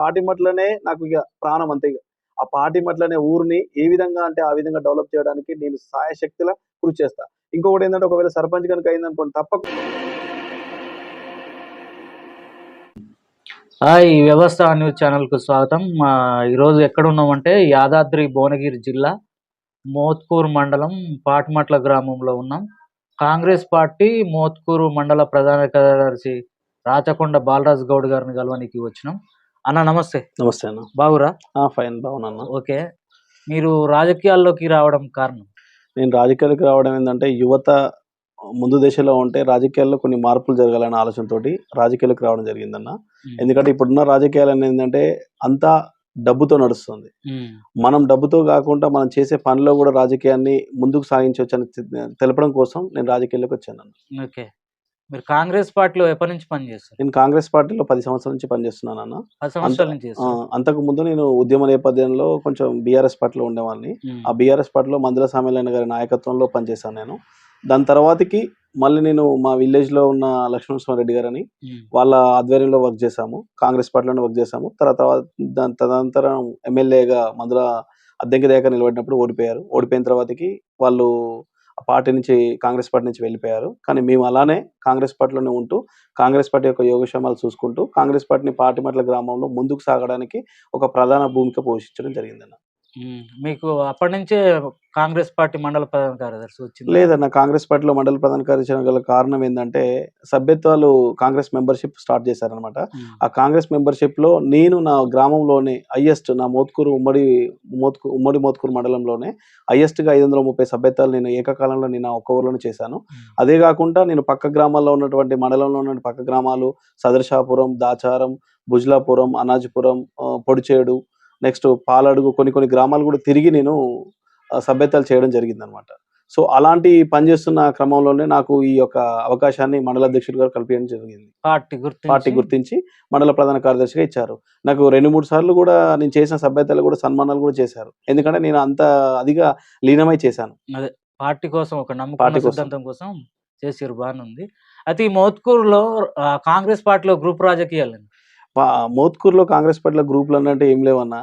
పాటి మట్లనే నాకు ఇక ప్రాణం అంతే ఇక. ఆ పాటి మట్లనే ఊరిని ఏ విధంగా అంటే ఆ విధంగా డెవలప్ చేయడానికి నేను సాయశక్తిలా కృషి చేస్తా. ఇంకొకటి ఏంటంటే ఒకవేళ సర్పంచ్ కనుక అయిందనుకోండి తప్పక హాయ్ ఈ వ్యవస్థ న్యూస్ ఛానల్కు స్వాగతం. ఈరోజు ఎక్కడ ఉన్నామంటే యాదాద్రి భువనగిరి జిల్లా మోత్కూర్ మండలం పాటిమట్ల గ్రామంలో ఉన్నాం. కాంగ్రెస్ పార్టీ మోత్కూరు మండల ప్రధాన కార్యదర్శి రాచకొండ బాలరాజు గౌడ్ గారిని కలవనికి వచ్చినాం. అన్న నమస్తే. నమస్తే అన్న. బాగురా ఫైన్ బాగున్నా ఓకే. మీరు రాజకీయాల్లోకి రావడం కారణం? నేను రాజకీయాలకు రావడం ఏంటంటే యువత ముందు దశలో ఉంటే రాజకీయాల్లో కొన్ని మార్పులు జరగాలనే ఆలోచనతోటి రాజకీయాలకు రావడం జరిగిందన్న. ఎందుకంటే ఇప్పుడున్న రాజకీయాలు అనేది ఏంటంటే అంతా డబ్బుతో నడుస్తుంది. మనం డబ్బుతో కాకుండా మనం చేసే పనిలో కూడా రాజకీయాన్ని ముందుకు సాగించవచ్చు అని తెలపడం కోసం నేను రాజకీయాల్లోకి వచ్చాను అన్న ఓకే. మీరు కాంగ్రెస్ పార్టీలో ఎప్పటి నుంచి పనిచేస్తారు నేను కాంగ్రెస్ పార్టీలో పది సంవత్సరాల నుంచి పనిచేస్తున్నాను అన్న. పది సంవత్సరాల నుంచి అంతకు ముందు నేను ఉద్యమ నేపథ్యంలో కొంచెం బీఆర్ఎస్ పార్టీలో ఉండేవాడిని. ఆ బీఆర్ఎస్ పార్టీలో మందుల సామ్యాలన్న గారి నాయకత్వంలో పనిచేశాను నేను. దాని తర్వాతకి మళ్ళీ నేను మా విలేజ్లో ఉన్న లక్ష్మణ రెడ్డి గారని వాళ్ళ ఆధ్వర్యంలో వర్క్ చేశాము. కాంగ్రెస్ పార్టీలోనే వర్క్ చేశాము. తర్వాత దాని తదనంతరం ఎమ్మెల్యేగా మందుల అద్దెంకి దాకా నిలబడినప్పుడు ఓడిపోయారు. ఓడిపోయిన తర్వాతకి వాళ్ళు పార్టీ నుంచి కాంగ్రెస్ పార్టీ నుంచి వెళ్ళిపోయారు. కానీ మేము అలానే కాంగ్రెస్ పార్టీలోనే ఉంటూ కాంగ్రెస్ పార్టీ యొక్క యోగక్షేమాలు చూసుకుంటూ కాంగ్రెస్ పార్టీని పాటిమట్ల గ్రామంలో ముందుకు సాగడానికి ఒక ప్రధాన భూమిక పోషించడం జరిగిందన్న. మీకు అప్పటి నుంచే కాంగ్రెస్ పార్టీ మండల ప్రధాన కార్యదర్శి వచ్చింది? లేదన్న కాంగ్రెస్ పార్టీలో మండల ప్రధాన కార్యదర్శి గల కారణం ఏంటంటే సభ్యత్వాలు కాంగ్రెస్ మెంబర్షిప్ స్టార్ట్ చేశారనమాట ఆ కాంగ్రెస్ మెంబర్షిప్లో నేను నా గ్రామంలోనే హైయెస్ట్ నా మోత్కూరు ఉమ్మడి మోత్కు ఉమ్మడి మోత్కూరు మండలంలోనే హైయెస్ట్గా ఐదు వందల ముప్పై సభ్యత్వాలు నేను ఏకకాలంలో నేను ఒక్క ఊర్లోనే చేశాను. అదే కాకుండా నేను పక్క గ్రామాల్లో ఉన్నటువంటి మండలంలో ఉన్న పక్క గ్రామాలు సదర్షాపురం దాచారం భుజ్లాపురం అనాజిపురం పొడిచేడు నెక్స్ట్ పాలడుగు కొన్ని కొన్ని గ్రామాలు కూడా తిరిగి నేను ఆ, సభ్యత్వాలు చేయడం జరిగింది అనమాట సో అలాంటి పనిచేస్తున్న క్రమంలోనే నాకు ఈ యొక్క అవకాశాన్ని మండల అధ్యక్షుడు గారు కల్పించడం జరిగింది. పార్టీ గుర్తు పార్టీ గుర్తించి మండల ప్రధాన కార్యదర్శిగా ఇచ్చారు. నాకు రెండు మూడు సార్లు కూడా నేను చేసిన సభ్యతలు కూడా సన్మానాలు కూడా చేశారు. ఎందుకంటే నేను అంత అదిగా లీనమై చేశాను. పార్టీ కోసం ఒక పార్టీ నమ్మకం. సిద్ధాంతం కోసం చేసారు బాగానే ఉంది. అయితే ఈ మోత్కూరులో కాంగ్రెస్ పార్టీలో గ్రూప్ రాజకీయాలు మోత్కూర్లో కాంగ్రెస్ పార్టీలో గ్రూపులు అన్నట్టు ఏం లేవన్నా.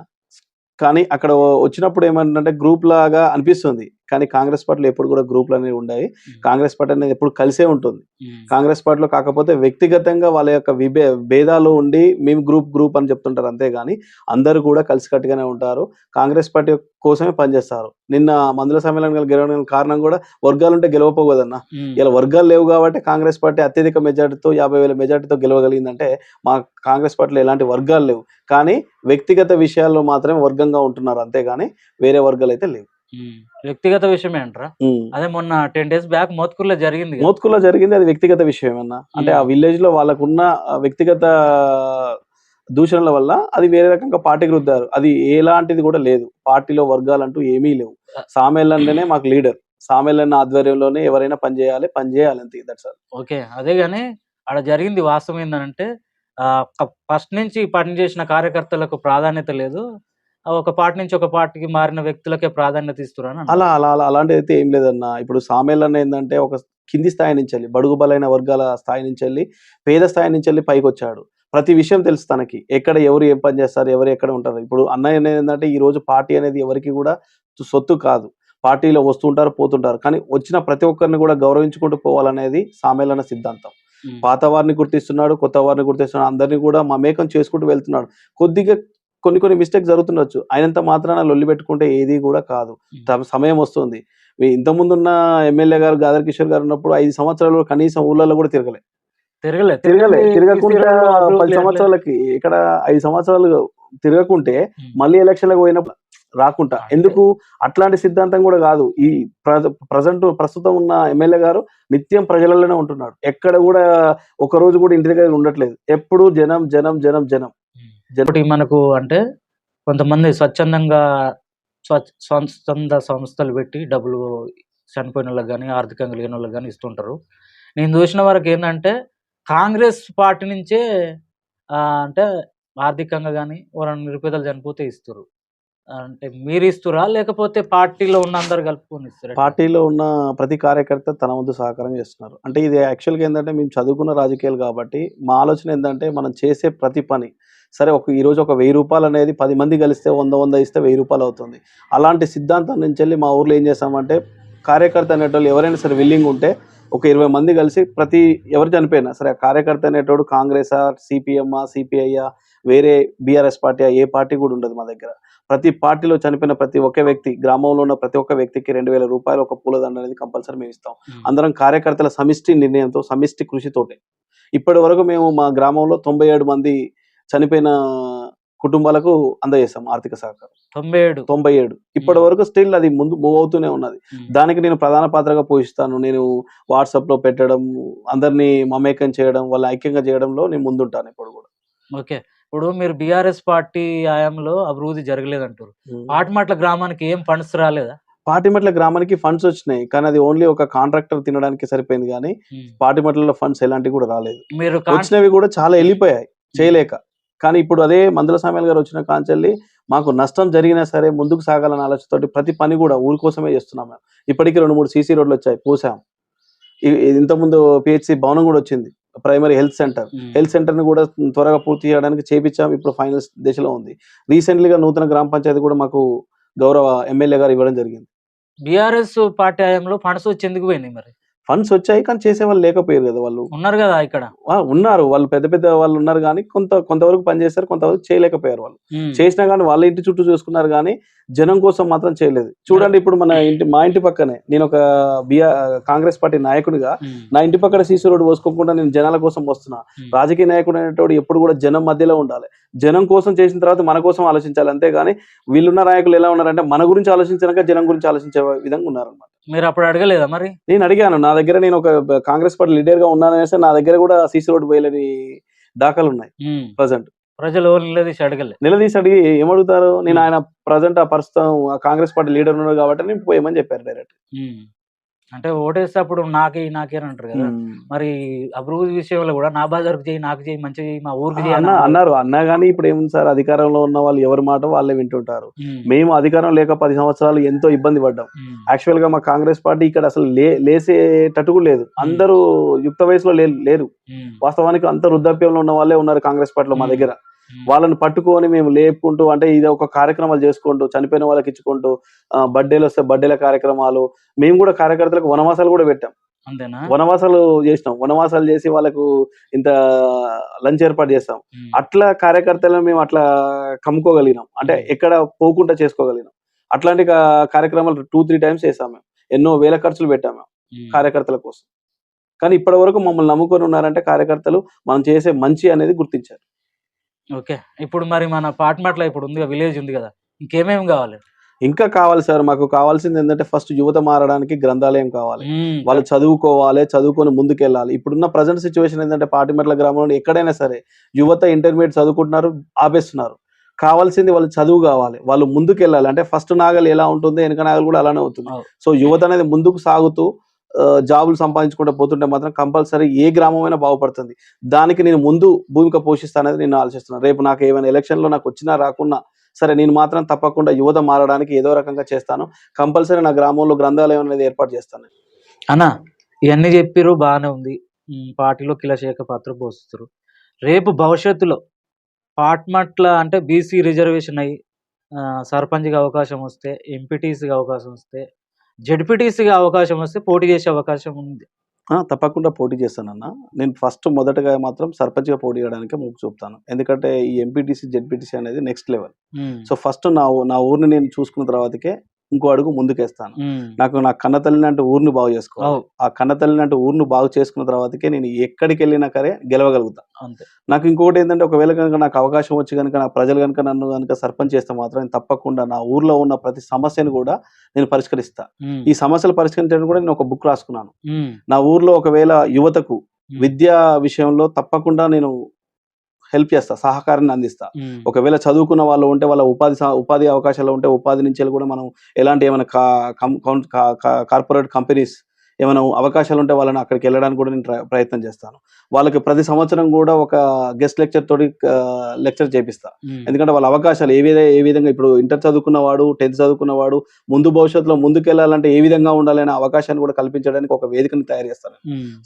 కానీ అక్కడ వచ్చినప్పుడు ఏమంటే గ్రూప్ లాగా అనిపిస్తుంది. కానీ కాంగ్రెస్ పార్టీలో ఎప్పుడు కూడా గ్రూపులు అనేవి ఉన్నాయి కాంగ్రెస్ పార్టీ అనేది ఎప్పుడు కలిసే ఉంటుంది. కాంగ్రెస్ పార్టీలో కాకపోతే వ్యక్తిగతంగా వాళ్ళ యొక్క విభే భేదాలు ఉండి మేము గ్రూప్ గ్రూప్ అని చెప్తుంటారు అంతేగాని అందరూ కూడా కలిసికట్టుగానే ఉంటారు. కాంగ్రెస్ పార్టీ కోసమే పనిచేస్తారు. నిన్న మందుల సమ్మేళనం గెలవడానికి కారణం కూడా వర్గాలు ఉంటే గెలవపోకూడదన్న. ఇలా వర్గాలు లేవు కాబట్టి కాంగ్రెస్ పార్టీ అత్యధిక మెజార్టీతో యాభై వేల మెజార్టీతో గెలవగలిగిందంటే మా కాంగ్రెస్ పార్టీలో ఎలాంటి వర్గాలు లేవు. కానీ వ్యక్తిగత విషయాల్లో మాత్రమే వర్గంగా ఉంటున్నారు అంతేగాని వేరే వర్గాలు అయితే లేవు. వ్యక్తిగత విషయమే అంటారా. అదే మొన్న టెన్ డేస్ బ్యాక్ మోత్కూరులో జరిగింది కదా. మోత్కుల్లో జరిగింది అది వ్యక్తిగత విషయం అన్న అంటే ఆ. విలేజ్లో వాళ్ళకున్న వ్యక్తిగత దూషణల వల్ల అది వేరే రకంగా పార్టీకి రుద్దారు. అది ఎలాంటిది కూడా లేదు. పార్టీలో వర్గాలు అంటూ ఏమీ లేవు. సామేళ్ళంటేనే మాకు లీడర్. సామేళ్ళన్న ఆధ్వర్యంలోనే ఎవరైనా పని చేయాలి పని చేయాలి అంతే దట్స్ ఆల్ ఓకే అదే గాని ఆడ జరిగింది వాస్తవం ఏంటంటే ఫస్ట్ నుంచి పనిచేసిన కార్యకర్తలకు ప్రాధాన్యత లేదు. ఒక పార్టీ నుంచి ఒక పార్టీకి మారిన వ్యక్తులకే ప్రాధాన్యత ఇస్తున్నారు అలా అలా అలా అలాంటిది అయితే ఏం లేదన్న. ఇప్పుడు సామేళ్ళన్న ఏంటంటే ఒక కింది స్థాయి నుంచి వెళ్ళి బడుగు బలైన వర్గాల స్థాయి నుంచి వెళ్ళి పేద స్థాయి నుంచి వెళ్ళి పైకి వచ్చాడు. ప్రతి విషయం తెలుసు తనకి. ఎక్కడ ఎవరు ఏం పని చేస్తారు ఎవరు ఎక్కడ ఉంటారు. ఇప్పుడు అన్నయ్య అనేది ఏంటంటే ఈ రోజు పార్టీ అనేది ఎవరికి కూడా సొత్తు కాదు. పార్టీలో వస్తుంటారు పోతుంటారు. కానీ వచ్చిన ప్రతి ఒక్కరిని కూడా గౌరవించుకుంటూ పోవాలనేది సామేలన సిద్ధాంతం. పాత వారిని గుర్తిస్తున్నాడు కొత్త వారిని గుర్తిస్తున్నాడు. అందరినీ కూడా మమేకం చేసుకుంటూ వెళ్తున్నాడు. కొద్దిగా కొన్ని కొన్ని మిస్టేక్ జరుగుతుండొచ్చు. అయినంత మాత్రాన లొల్లి పెట్టుకుంటే ఏది కూడా కాదు. సమయం వస్తుంది. మీ ఇంతకుముందున్న ఎమ్మెల్యే గారు గాదర్ కిషోర్ గారు ఉన్నప్పుడు ఐదు సంవత్సరాలు కనీసం ఊళ్ళలో కూడా తిరగలే. తిరగలే. తిరగలే. తిరిగి- తిరగకుండా పది. సంవత్సరాలకి ఇక్కడ ఐదు సంవత్సరాలు తిరగకుంటే. మళ్ళీ ఎలక్షన్లకు పోయినప్పుడు రాకుంటా అంటే- ఎందుకు? అట్లాంటి సిద్ధాంతం కూడా కాదు. ఈ ప్రజెంట్ ప్రస్తుతం ఉన్న ఎమ్మెల్యే గారు నిత్యం ప్రజలలోనే ఉంటున్నాడు. ఎక్కడ కూడా ఒక రోజు కూడా ఇంటి దగ్గర ఉండట్లేదు. ఎప్పుడు జనం జనం జనం జనం. ఒకటి మనకు అంటే కొంతమంది స్వచ్ఛందంగా స్వ- స్వంత సంస్థలు పెట్టి డబ్బులు చనిపోయిన వాళ్ళకి కానీ ఆర్థికంగా లేని వాళ్ళకి కానీ ఇస్తుంటారు. నేను చూసిన వరకు ఏంటంటే కాంగ్రెస్ పార్టీ నుంచే అంటే ఆర్థికంగా కానీ వాళ్ళ నిరుపేదలు చనిపోతే ఇస్తారు. అంటే మీరు ఇస్తురా లేకపోతే పార్టీలో ఉన్న అందరు కలుపుకొని ఇస్తారా పార్టీలో ఉన్న ప్రతి కార్యకర్త తన వంతు సహకారం చేస్తున్నారు. అంటే ఇది యాక్చువల్గా ఏంటంటే మేము చదువుకున్న రాజకీయాలు కాబట్టి మా ఆలోచన ఏంటంటే మనం చేసే ప్రతి పని సరే ఒక ఈరోజు ఒక వెయ్యి రూపాయలు అనేది పది మంది కలిస్తే వంద వంద ఇస్తే వెయ్యి రూపాయలు అవుతుంది. అలాంటి సిద్ధాంతం నుంచి వెళ్ళి మా ఊర్లో ఏం చేస్తామంటే కార్యకర్త అనేటోళ్ళు ఎవరైనా సరే విల్లింగ్ ఉంటే ఒక ఇరవై మంది కలిసి ప్రతి ఎవరు చనిపోయినా సరే ఆ కార్యకర్త అనేటోడు కాంగ్రెసా సిపిఎమ్మా సిపిఐయా వేరే బీఆర్ఎస్ పార్టీ ఏ పార్టీ కూడా ఉండదు మా దగ్గర. ప్రతి పార్టీలో చనిపోయిన ప్రతి ఒక్క వ్యక్తి గ్రామంలో ఉన్న ప్రతి ఒక్క వ్యక్తికి రెండు వేల రూపాయలు ఒక పూలదండ అనేది కంపల్సరీ మేము ఇస్తాం. అందరం కార్యకర్తల సమిష్టి నిర్ణయంతో సమిష్టి కృషితోటే. ఇప్పటి వరకు మేము మా గ్రామంలో తొంభై ఏడు మంది చనిపోయిన కుటుంబాలకు అందజేస్తాం ఆర్థిక సహకారం. తొంభై ఏడు. తొంభై ఏడు. ఇప్పటి వరకు స్టిల్ అది ముందు మూవ్ అవుతూనే ఉన్నది. దానికి నేను ప్రధాన పాత్రగా పోషిస్తాను. నేను వాట్సాప్లో పెట్టడం అందరినీ మమేకం చేయడం వాళ్ళ ఐక్యంగా చేయడంలో నేను ముందుంటాను ఇప్పుడు కూడా. ఓకే. ఇప్పుడు మీరు బీఆర్ఎస్ పార్టీ హయాంలో అభివృద్ధి జరగలేదంటారు పాటమాట్ల గ్రామానికి ఏం ఫండ్స్ రాలేదా? పాటిమెట్ల గ్రామానికి ఫండ్స్ వచ్చినాయి. కానీ అది ఓన్లీ ఒక కాంట్రాక్టర్ తినడానికి సరిపోయింది కానీ. పాటిమెట్లలో ఫండ్స్ ఎలాంటివి కూడా రాలేదు. మీరు వచ్చినవి కూడా చాలా వెళ్ళిపోయాయి. చేయలేక. కానీ ఇప్పుడు అదే మందుల సామ్యాల్ గారు వచ్చిన కాంచెల్లి మాకు నష్టం జరిగినా సరే ముందుకు సాగాలని ఆలోచనతోటి ప్రతి పని కూడా ఊరి కోసమే చేస్తున్నాం మేము. ఇప్పటికీ రెండు మూడు సీసీ రోడ్లు వచ్చాయి పోసాం. ఇంతకుముందు పిహెచ్సి భవనం కూడా వచ్చింది ప్రైమరీ హెల్త్ సెంటర్. హెల్త్ సెంటర్ని కూడా త్వరగా పూర్తి చేయడానికి చేపించాం ఇప్పుడు ఫైనల్ దశలో ఉంది. రీసెంట్లీగా నూతన గ్రామ పంచాయతీ కూడా మాకు గౌరవ ఎమ్మెల్యే గారు ఇవ్వడం జరిగింది. బీఆర్ఎస్ పార్టీ హయాంలో ఫండ్స్ వచ్చి ఎందుకు పోయినాయి మరి? ఫండ్స్ వచ్చాయి కానీ చేసే వాళ్ళు లేకపోయారు కదా వాళ్ళు. ఉన్నారు కదా ఇక్కడ. ఉన్నారు. వాళ్ళు పెద్ద పెద్ద వాళ్ళు ఉన్నారు కానీ కొంత కొంతవరకు పనిచేస్తారు కొంతవరకు చేయలేకపోయారు వాళ్ళు. చేసినా కానీ వాళ్ళ ఇంటి చుట్టూ చూసుకున్నారు కానీ జనం కోసం మాత్రం చేయలేదు. చూడండి ఇప్పుడు మన ఇంటి మా ఇంటి పక్కనే నేను ఒక బిఆర్ కాంగ్రెస్ పార్టీ నాయకుడిగా. నా ఇంటి పక్కన సీసీ రోడ్డు పోసుకోకుండా నేను జనాల కోసం వస్తున్నా. రాజకీయ నాయకుడు అనేటోడు ఎప్పుడు కూడా జనం మధ్యలో ఉండాలి. జనం కోసం చేసిన తర్వాత మన కోసం ఆలోచించాలి. అంతేగాని వీళ్ళున్న నాయకులు ఎలా ఉన్నారంటే మన గురించి ఆలోచించాక జనం గురించి ఆలోచించే విధంగా ఉన్నారన్నమాట. మీరు అప్పుడు అడగలేదా మరి? నేను అడిగాను. నా దగ్గర నేను ఒక కాంగ్రెస్ పార్టీ లీడర్గా ఉన్నాననేసి నా దగ్గర కూడా సీసీ రోడ్డు పోయలేని దాఖలు ఉన్నాయి. ప్రజెంట్. ప్రజలు ఎవరు నిలదీసి అడగలే నిలదీసి అడిగి ఏమడుగుతారు? నేను ఆయన ప్రజెంట్ ఆ ప్రస్తుతం ఆ కాంగ్రెస్ పార్టీ లీడర్ ఉన్నాడు కాబట్టి నేను పోయమని చెప్పారు డైరెక్ట్. అంటే ఓటేస్తే అప్పుడు నాకే నాకే అని అంటారు కదా మరి అభివృద్ధి విషయంలో కూడా నా బజార్కు చేయి నాకు చేయి మంచి మా ఊరికి చేయి అన్న అన్నారు. అన్నా కానీ ఇప్పుడు ఏముంది సార్ అధికారంలో ఉన్న వాళ్ళు ఎవరి మాట వాళ్ళే వింటుంటారు. మేము అధికారం లేక పది సంవత్సరాలు ఎంతో ఇబ్బంది పడ్డాం. యాక్చువల్గా మా కాంగ్రెస్ పార్టీ ఇక్కడ అసలు లే లేసేటట్టు కూడా లేదు అందరూ యుక్త వయసులో లేరు. వాస్తవానికి అంత వృద్ధాప్యంలో ఉన్న వాళ్ళే ఉన్నారు కాంగ్రెస్ పార్టీలో మా. దగ్గర. వాళ్ళని పట్టుకొని మేము లేపుకుంటూ అంటే ఇది ఒక కార్యక్రమాలు చేసుకుంటూ చనిపోయిన వాళ్ళకి ఇచ్చుకుంటూ బర్త్డేలు వస్తే బర్త్డేల కార్యక్రమాలు మేము కూడా కార్యకర్తలకు వనవాసాలు కూడా పెట్టాం. అంతేనా? వనవాసాలు చేసినాం. వనవాసాలు చేసి వాళ్ళకు ఇంత లంచ్ ఏర్పాటు చేస్తాం. అట్లా కార్యకర్తలను మేము అట్లా కమ్ముకోగలిగినాం. అంటే ఎక్కడ పోకుండా చేసుకోగలిగినాం. అట్లాంటి కార్యక్రమాలు టూ త్రీ టైమ్స్ చేసాం మేము. ఎన్నో వేల ఖర్చులు పెట్టాం మేము ఉమ్. కార్యకర్తల కోసం. కానీ ఇప్పటి వరకు మమ్మల్ని నమ్ముకొని ఉన్నారంటే కార్యకర్తలు మనం చేసే మంచి అనేది గుర్తించారు. ఓకే. ఇప్పుడు మరి మన పాట్మాట్ల ఇప్పుడు ఉంది విలేజ్ ఉంది కదా ఇంకేమేమి కావాలి? ఇంకా కావాలి సార్ మాకు కావాల్సింది ఏంటంటే ఫస్ట్ యువత మారడానికి గ్రంథాలయం కావాలి. వాళ్ళు చదువుకోవాలి చదువుకొని ముందుకెళ్ళాలి. ఇప్పుడున్న ప్రజెంట్ సిచ్యువేషన్ ఏంటంటే పాటిమెట్ల గ్రామంలో ఎక్కడైనా సరే యువత ఇంటర్మీడియట్ చదువుకుంటున్నారు ఆపేస్తున్నారు. కావాల్సింది వాళ్ళు చదువు కావాలి వాళ్ళు ముందుకెళ్ళాలి. అంటే ఫస్ట్ నాగలు ఎలా ఉంటుంది వెనక నాగలు కూడా అలానే అవుతుంది. సో యువత అనేది ముందుకు సాగుతూ జాబులు సంపాదించుకుంటూ పోతుంటే మాత్రం కంపల్సరీ ఏ గ్రామమైనా బాగుపడుతుంది. దానికి నేను ముందు భూమిక పోషిస్తానని నేను ఆలోచిస్తున్నాను రేపు నాకు ఏమైనా ఎలక్షన్లో నాకు వచ్చినా రాకున్నా సరే నేను మాత్రం తప్పకుండా యువత మారడానికి ఏదో రకంగా చేస్తాను. కంపల్సరీ నా గ్రామంలో గ్రంథాలయం అనేది ఏర్పాటు చేస్తాను. అన్న ఇవన్నీ చెప్పిర్రు బాగానే ఉంది. పార్టీలో కీలశేఖ పాత్ర పోస్తారు రేపు భవిష్యత్తులో పాట్మట్ల అంటే బీసీ రిజర్వేషన్ అయ్యి సర్పంచ్కి అవకాశం వస్తే ఎంపీటీసీకి అవకాశం వస్తే జడ్పీటీసీగా అవకాశం వస్తే పోటీ చేసే అవకాశం ఉంది. ఆ, తప్పకుండా పోటీ చేస్తానన్న. నేను ఫస్ట్ మొదటగా మాత్రం సర్పంచ్గా పోటీ చేయడానికి మొగ్గు చూపుతాను. ఎందుకంటే ఈ ఎంపీటీసీ జెడ్పీటీసీ అనేది నెక్స్ట్ లెవెల్ సో ఫస్ట్ నా నా ఊరిని నేను చూసుకున్న తర్వాతకే ఇంకో అడుగు ముందుకేస్తాను. నాకు నా కన్న తల్లిని అంటే ఊరిని బాగు చేసుకోవాలి. ఆ కన్న తల్లిని అంటే ఊరిని బాగు చేసుకున్న తర్వాతకే నేను ఎక్కడికి వెళ్ళినా సరే గెలవగలుగుతా. నాకు ఇంకొకటి ఏంటంటే ఒకవేళ కనుక నాకు అవకాశం వచ్చి కనుక నా ప్రజలు కనుక నన్ను కనుక సర్పంచ్ చేస్తే మాత్రం నేను తప్పకుండా నా ఊర్లో ఉన్న ప్రతి సమస్యను కూడా నేను పరిష్కరిస్తా. ఈ సమస్యలు పరిష్కరించడానికి కూడా నేను ఒక బుక్ రాసుకున్నాను. నా ఊర్లో ఒకవేళ యువతకు విద్యా విషయంలో తప్పకుండా నేను హెల్ప్ చేస్తా సహకారాన్ని అందిస్తా. ఒకవేళ చదువుకున్న వాళ్ళు ఉంటే వాళ్ళ ఉపాధి ఉపాధి అవకాశాలు ఉంటే ఉపాధి నుంచి కూడా మనం ఎలాంటి ఏమైనా కార్పొరేట్ కంపెనీస్ ఏమైనా అవకాశాలు ఉంటే వాళ్ళని అక్కడికి వెళ్ళడానికి కూడా నేను ప్రయత్నం చేస్తాను. వాళ్ళకి ప్రతి సంవత్సరం కూడా ఒక గెస్ట్ లెక్చర్ తోటి లెక్చర్ చేపిస్తా. ఎందుకంటే వాళ్ళ అవకాశాలు ఏ విధంగా ఏ విధంగా ఇప్పుడు ఇంటర్ చదువుకున్నవాడు టెన్త్ చదువుకున్నవాడు ముందు భవిష్యత్తులో ముందుకెళ్ళాలంటే ఏ విధంగా ఉండాలనే అవకాశాన్ని కూడా కల్పించడానికి ఒక వేదికను తయారు చేస్తాను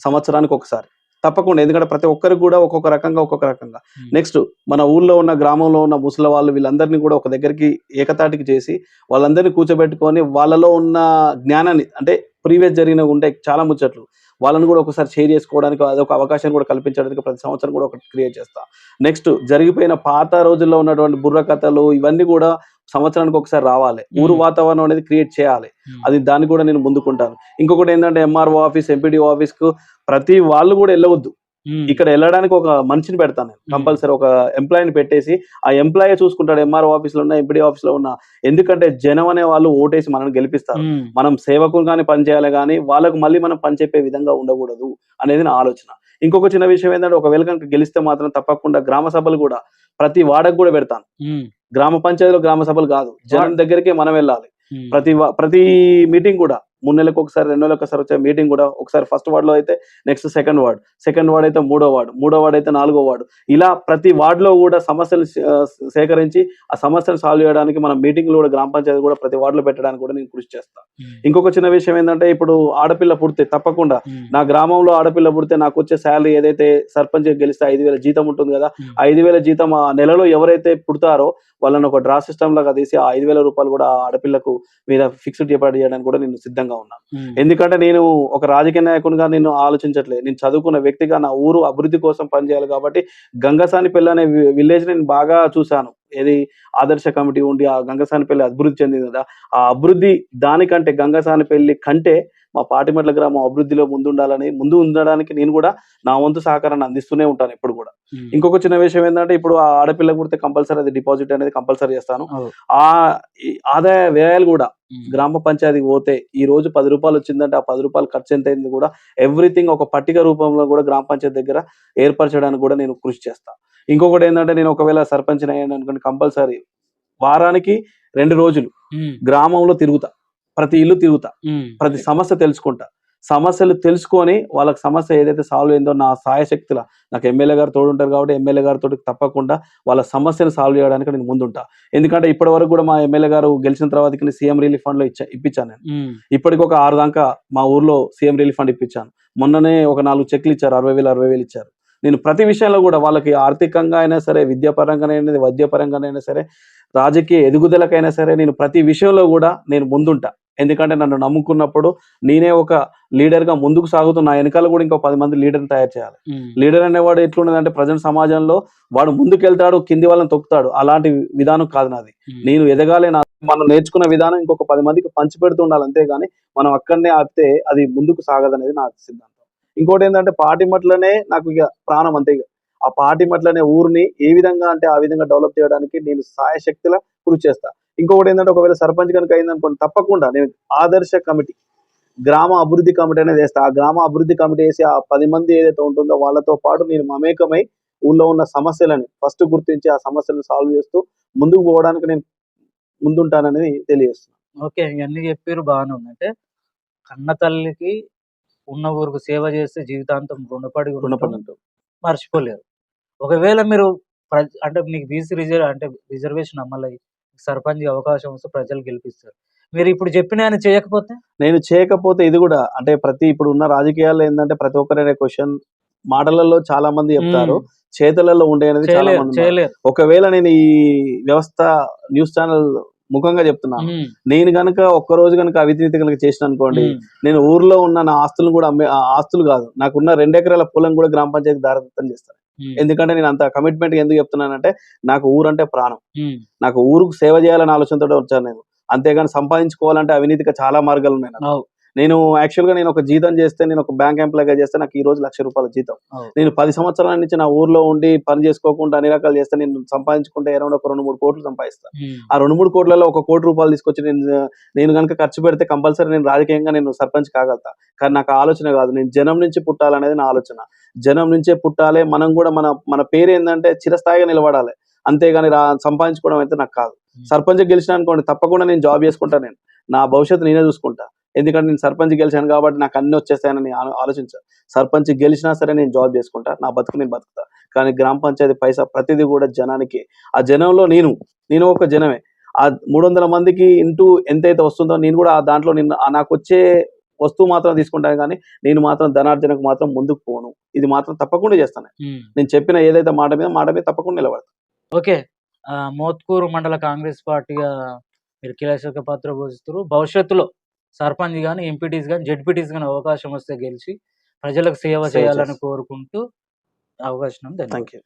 సంవత్సరానికి ఒకసారి. తప్పకుండా. ఎందుకంటే ప్రతి ఒక్కరికి కూడా ఒక్కొక్క రకంగా ఒక్కొక్క రకంగా. నెక్స్ట్ మన ఊళ్ళో ఉన్న గ్రామంలో ఉన్న ముసలి వాళ్ళు వీళ్ళందరినీ కూడా ఒక దగ్గరికి ఏకతాటికి చేసి వాళ్ళందరినీ కూర్చోబెట్టుకొని వాళ్ళలో ఉన్న జ్ఞానాన్ని అంటే ప్రీవియస్ జరిగిన ఉంటే చాలా ముచ్చట్లు. వాళ్ళని కూడా ఒకసారి షేర్ చేసుకోవడానికి అదొక అవకాశం కూడా కల్పించడానికి ప్రతి సంవత్సరం కూడా ఒకటి క్రియేట్ చేస్తా. నెక్స్ట్ జరిగిపోయిన పాత రోజుల్లో ఉన్నటువంటి బుర్ర కథలు ఇవన్నీ కూడా సంవత్సరానికి ఒకసారి రావాలి. ఊరు. వాతావరణం అనేది క్రియేట్ చేయాలి. అది దాన్ని కూడా నేను ముందుకుంటాను. ఇంకొకటి ఏంటంటే ఎంఆర్ఓ ఆఫీస్ ఎంపీడీఓ ఆఫీస్కు ప్రతి వాళ్ళు కూడా వెళ్ళవద్దు. ఇక్కడ వెళ్ళడానికి ఒక మనిషిని పెడతాను నేను. కంపల్సరీ ఒక ఎంప్లాయీని పెట్టేసి ఆ ఎంప్లాయీ చూసుకుంటాడు ఎంఆర్ఓ ఆఫీస్లో ఉన్న ఎంపీడీ ఆఫీస్లో ఉన్న ఎందుకంటే జనం అనే వాళ్ళు ఓటేసి మనల్ని గెలిపిస్తారు. మనం సేవకులుగానే పనిచేయాలి కానీ వాళ్ళకు మళ్ళీ మనం పని చెప్పే విధంగా ఉండకూడదు అనేది నా ఆలోచన. ఇంకొక చిన్న విషయం ఏంటంటే ఒకవేళ కనుక గెలిస్తే మాత్రం తప్పకుండా గ్రామ సభలు కూడా ప్రతి వాడకు కూడా పెడతాను. గ్రామ పంచాయతీలో గ్రామ సభలు కాదు. జనం దగ్గరికి మనం వెళ్ళాలి. ప్రతి ప్రతి మీటింగ్ కూడా మూడు నెలలకు ఒకసారి రెండు నెలలకు ఒకసారి వచ్చే మీటింగ్ కూడా ఒకసారి ఫస్ట్ వార్డ్లో అయితే next second ward second ward అయితే మూడో వార్డ్ మూడో వార్డ్ అయితే నాలుగో వార్డు ఇలా ప్రతి వార్డ్లో కూడా సమస్యలు సేకరించి ఆ సమస్యలు సాల్వ్ చేయడానికి మనం మీటింగ్లు కూడా గ్రామ పంచాయతీ కూడా ప్రతి వార్డులో పెట్టడానికి కూడా నేను కృషి చేస్తాను ఉమ్, ఇంకొక చిన్న విషయం ఏంటంటే ఇప్పుడు ఆడపిల్ల పుడితే తప్పకుండా ఉమ్, నా గ్రామంలో ఆడపిల్ల పుడితే నాకు వచ్చే శాలరీ ఏదైతే సర్పంచ్ గెలిస్తే ఐదు వేల జీతం ఉంటుంది కదా. ఆ ఐదు వేల జీతం ఆ నెలలో ఎవరైతే పుడతారో వాళ్ళని ఒక డ్రా సిస్టమ్ లాగా తీసి ఆ ఐదు వేల రూపాయలు కూడా ఆడపిల్లకు మీద ఫిక్స్డ్ డిపాజిట్ చేయడానికి కూడా నేను సిద్ధంగా ఉన్నాను ఉమ్, ఎందుకంటే నేను ఒక రాజకీయ నాయకునిగా నేను ఆలోచించట్లేదు నేను చదువుకున్న వ్యక్తిగా నా ఊరు అభివృద్ధి కోసం పనిచేయాలి కాబట్టి గంగసానిపల్లి అనే విలేజ్ నేను బాగా చూశాను. ఏది ఆదర్శ కమిటీ ఉండి ఆ గంగసానిపల్లి అభివృద్ధి చెందింది కదా ఆ అభివృద్ధి దానికంటే గంగసానిపల్లి కంటే మా పాటిమెట్ల గ్రామం అభివృద్ధిలో ముందుండాలని ముందు ఉండడానికి నేను కూడా నా వంతు సహకారాన్ని అందిస్తూనే ఉంటాను ఎప్పుడు కూడా. ఇంకొక చిన్న విషయం ఏంటంటే ఇప్పుడు ఆ ఆడపిల్ల పుడితే కంపల్సరీ అది డిపాజిట్ అనేది కంపల్సరీ చేస్తాను. ఆ ఆదాయ వ్యయాలు కూడా గ్రామ పంచాయతీకి పోతే ఈ రోజు పది రూపాయలు వచ్చిందంటే ఆ పది రూపాయలు ఖర్చు ఎంత అయింది కూడా ఎవ్రీథింగ్ ఒక పట్టిక రూపంలో కూడా గ్రామ పంచాయతీ దగ్గర ఏర్పరచడానికి కూడా నేను కృషి చేస్తాను ఇంకొకటి ఏంటంటే నేను ఒకవేళ సర్పంచ్ అయ్యాను అనుకోండి కంపల్సరీ వారానికి రెండు రోజులు గ్రామంలో తిరుగుతా. ప్రతి ఇల్లు తిరుగుతా. ప్రతి సమస్య తెలుసుకుంటా. సమస్యలు తెలుసుకొని వాళ్ళకి సమస్య ఏదైతే సాల్వ్ అయిందో నా సాయశక్తుల నాకు ఎమ్మెల్యే గారు తోడుంటారు కాబట్టి ఎమ్మెల్యే గారితో తప్పకుండా వాళ్ళ సమస్యను సాల్వ్ చేయడానికి నేను ముందుంటా. ఎందుకంటే ఇప్పటి వరకు కూడా మా ఎమ్మెల్యే గారు గెలిచిన తర్వాత సీఎం రిలీఫ్ ఫండ్లో ఇచ్చా ఇప్పించాను నేను. ఇప్పటికి ఒక ఆరు దాకా మా ఊర్లో సీఎం రిలీఫ్ ఫండ్ ఇప్పించాను. మొన్ననే ఒక నాలుగు చెక్లు ఇచ్చారు అరవై వేలు అరవై వేలు ఇచ్చారు. నేను ప్రతి విషయంలో కూడా వాళ్ళకి ఆర్థికంగా అయినా సరే విద్యాపరంగానైనా వైద్యపరంగానైనా సరే రాజకీయ ఎదుగుదలకైనా సరే నేను ప్రతి విషయంలో కూడా నేను ముందుంటా. ఎందుకంటే నన్ను నమ్ముకున్నప్పుడు నేనే ఒక లీడర్గా ముందుకు సాగుతూ నా వెనకాల కూడా ఇంకో పది మంది లీడర్ని తయారు చేయాలి. లీడర్ అనేవాడు ఎట్లున్నదంటే ప్రజెంట్ సమాజంలో వాడు ముందుకు వెళ్తాడు కింది వాళ్ళని తొక్కుతాడు. అలాంటి విధానం కాదు నాది. నేను ఎదగాలి నా మనం నేర్చుకున్న విధానం ఇంకొక పది మందికి పంచి పెడుతూ ఉండాలి అంతేగాని మనం అక్కడనే ఆపితే అది ముందుకు సాగదనేది నా సిద్ధాంతం. ఇంకోటి ఏంటంటే పాటిమట్లనే నాకు ఇక ప్రాణం అంతే ఇక. ఆ పాటిమట్లనే ఊరిని ఏ విధంగా అంటే ఆ విధంగా డెవలప్ చేయడానికి నేను సాయశక్తిలా కృషి చేస్తా. ఇంకొకటి ఏంటంటే ఒకవేళ సర్పంచ్ కనుక అయిందనుకోండి తప్పకుండా నేను ఆదర్శ కమిటీ గ్రామ అభివృద్ధి కమిటీ అనేది వేస్తా. ఆ గ్రామ అభివృద్ధి కమిటీ వేసి ఆ పది మంది ఏదైతే ఉంటుందో వాళ్ళతో పాటు నేను మమేకమై ఊళ్ళో ఉన్న సమస్యలని ఫస్ట్ గుర్తించి ఆ సమస్యలను సాల్వ్ చేస్తూ ముందుకు పోవడానికి నేను ముందుంటానని తెలియజేస్తున్నాను ఓకే ఇవన్నీ చెప్పారు బాగానే ఉంది. అంటే కన్న తల్లికి ఉన్న ఊరికి సేవ చేస్తే జీవితాంతం రుణపడి రుణపడి ఉంటాం. మర్చిపోలేరు. ఒకవేళ మీరు ప్ర- అంటే మీకు బీసీ రిజర్వ్ అంటే రిజర్వేషన్ అమలై సర్పంచ్ అవకాశం వస్తే ప్రజలు గెలిపిస్తారు. మీరు ఇప్పుడు చెప్పిన ఆయన చేయకపోతే? నేను చేయకపోతే ఇది కూడా అంటే ప్రతి ఇప్పుడు ఉన్న రాజకీయాల్లో ఏంటంటే ప్రతి ఒక్కరైనా క్వశ్చన్ మాటలలో చాలా మంది చెప్తారు. ఉమ్, చేతులలో ఉండే అనేది చాలా చేయలేరు మంది ఉన్నారు. చేయలేరు. ఒకవేళ నేను ఈ వ్యవస్థ న్యూస్ ఛానల్ ముఖంగా చెప్తున్నాను నేను గనక ఒక్క రోజు కనుక అవినీతి కనుక చేసిన అనుకోండి నేను ఊర్లో ఉన్న నా ఆస్తులు కూడా అమ్మే ఆస్తులు కాదు నాకున్న రెండు ఎకరాల పొలం కూడా గ్రామ పంచాయతీ దారదత్తం చేస్తాను. ఎందుకంటే నేను అంత కమిట్మెంట్ ఎందుకు చెప్తున్నానంటే నాకు ఊరంటే ప్రాణం. ఉమ్, నాకు ఊరుకు సేవ చేయాలనే ఆలోచనతో వచ్చాను నేను. అంతేగాని సంపాదించుకోవాలంటే అవినీతిగా చాలా మార్గాలు ఉన్నాయి నేను యాక్చువల్గా నేను ఒక జీతం చేస్తే నేను ఒక బ్యాంక్ ఎంప్లాయ్గా చేస్తే నాకు ఈ రోజు లక్ష రూపాయల జీతం. నేను పది సంవత్సరాల నుంచి నా ఊర్లో ఉండి పని చేసుకోకుండా అన్ని రకాలు చేస్తే నేను సంపాదించుకుంటే అరౌండ్ ఒక రెండు మూడు కోట్లు సంపాదిస్తాను ఆ రెండు మూడు కోట్లలో ఒక కోటి రూపాయలు తీసుకొచ్చి నేను నేను కనుక ఖర్చు పెడితే కంపల్సరీ నేను రాజకీయంగా నేను సర్పంచ్ కాగలుగుతా. కానీ నాకు ఆలోచన కాదు. నేను జనం నుంచి పుట్టాలనేది నా ఆలోచన. జనం నుంచే పుట్టాలి మనం కూడా మన మన పేరు ఏంటంటే చిరస్థాయిగా నిలబడాలి. అంతేగాని రా సంపాదించుకోవడం అయితే నాకు కాదు. సర్పంచ్ గెలిచిన అనుకోండి తప్పకుండా నేను జాబ్ చేసుకుంటా నేను. నా భవిష్యత్తు నేనే చూసుకుంటా. ఎందుకంటే నేను సర్పంచ్ గెలిచాను కాబట్టి నాకు అన్ని వచ్చేస్తాయని ఆలో- ఆలోచించాను సర్పంచ్ గెలిచినా సరే నేను జాబ్ చేసుకుంటా. నా బతుకు నేను బతుకుతా. కానీ గ్రామ పంచాయతీ పైసా ప్రతిదీ కూడా జనానికి ఆ జనంలో నేను నేను ఒక జనమే. ఆ మూడు వందల మందికి ఇంటూ ఎంతైతే వస్తుందో నేను కూడా ఆ దాంట్లో నేను నాకు వచ్చే వస్తువు మాత్రం తీసుకుంటాను కానీ నేను మాత్రం ధనార్జనకు మాత్రం ముందుకు పోను. ఇది మాత్రం తప్పకుండా చేస్తాను. నేను. చెప్పిన ఏదైతే మాట మీద మాట మీద తప్పకుండా నిలబడతాను ఓకే. మోత్కూరు మండల కాంగ్రెస్ పార్టీగా మీరు కీలక పాత్ర పోషిస్తారు భవిష్యత్తులో సర్పంచ్ కానీ ఎంపీటీస్ కానీ జెడ్పీటీస్ కానీ అవకాశం వస్తే గెలిచి ప్రజలకు సేవ చేయాలని. కోరుకుంటూ అవకాశం థ్యాంక్ యూ